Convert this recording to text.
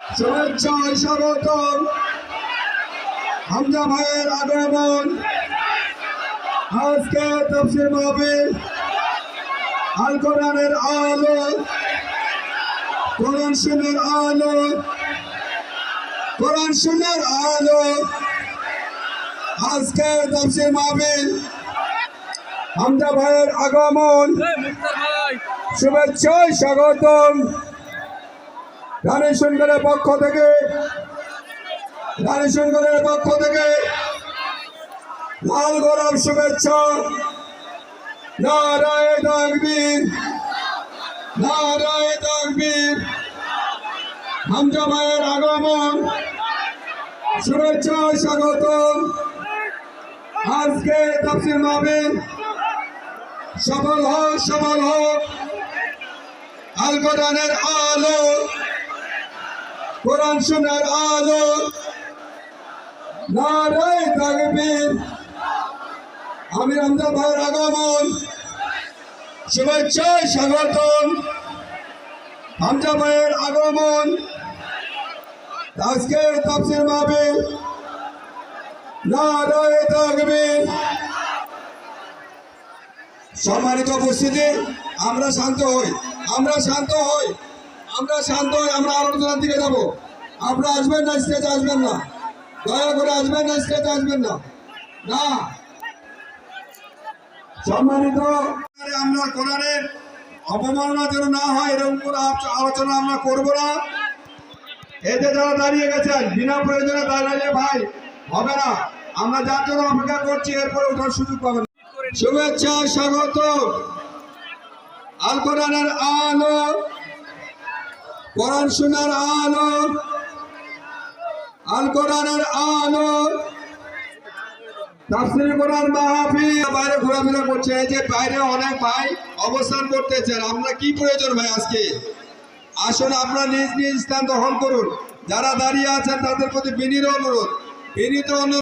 শুভেচ্ছা স্বাগতম হামজা ভাইয়ের আগমন। আজকে তফসির মাহফিল আল কোরআনের আলো কোরআন শুনের আলো কোরআন শুনের আলো। আজকে তফসির মাহফিল হামজা ভাইয়ের আগমন। শুভেচ্ছায় স্বাগতম। রানী সঙ্গের পক্ষ থেকে, রানী সঙ্গের পক্ষ থেকে লাল গোলাপ শুভেচ্ছা। নারায় তাকবীর নারায় তাকবীর হামজা ভাইয়ের আগমন। শুভেচ্ছা স্বাগতম আজকে তাফসির মাহফিল সফল হোক সফল হোক। আল আলো কোরআন শোনার আলো। নারায় তাকবীর। আমি রমজান ভাইয়ের আগমন। শুভেচ্ছায় স্বাগতম। হামজা ভাইয়ের আগমন। আজকে তাফসির মাহফিল। নারায় তাকবীর। সম্মানিত উপস্থিতি, আমরা শান্ত হই, আমরা শান্ত হই। আমরা শান্ত হই আমরা আলোচনার দিকে যাব। আপনারা আসবেন না স্টেজে আসবেন না। দয়া করে আসবেন না স্টেজে আসবেন না। না। সম্মানিত আমরা কোরআনের অপমাননা যেন না হয় এরকম কোনো আলোচনা আমরা করব না। এতে যারা দাঁড়িয়ে গেছেন, বিনা প্রয়োজনে দাঁড়ালে ভাই, হবে না। আমরা যার জন্য অপেক্ষা করছি, এরপরে ওঠার সুযোগ পাবেন শুভেচ্ছা, স্বাগত। আল কোরআনের আলো কোরআন শোনার আলো আল কোরআনের আলো বাইরে করছে যে বাইরে অনেক ভাই করতেছেন। আমরা কি প্রয়োজন ভাই আজকে? নিজ নিজ স্থান করুন। যারা দাঁড়িয়ে আছেন, তাদের প্রতি বিনীত অনুরোধ। বিনীত অনুরোধ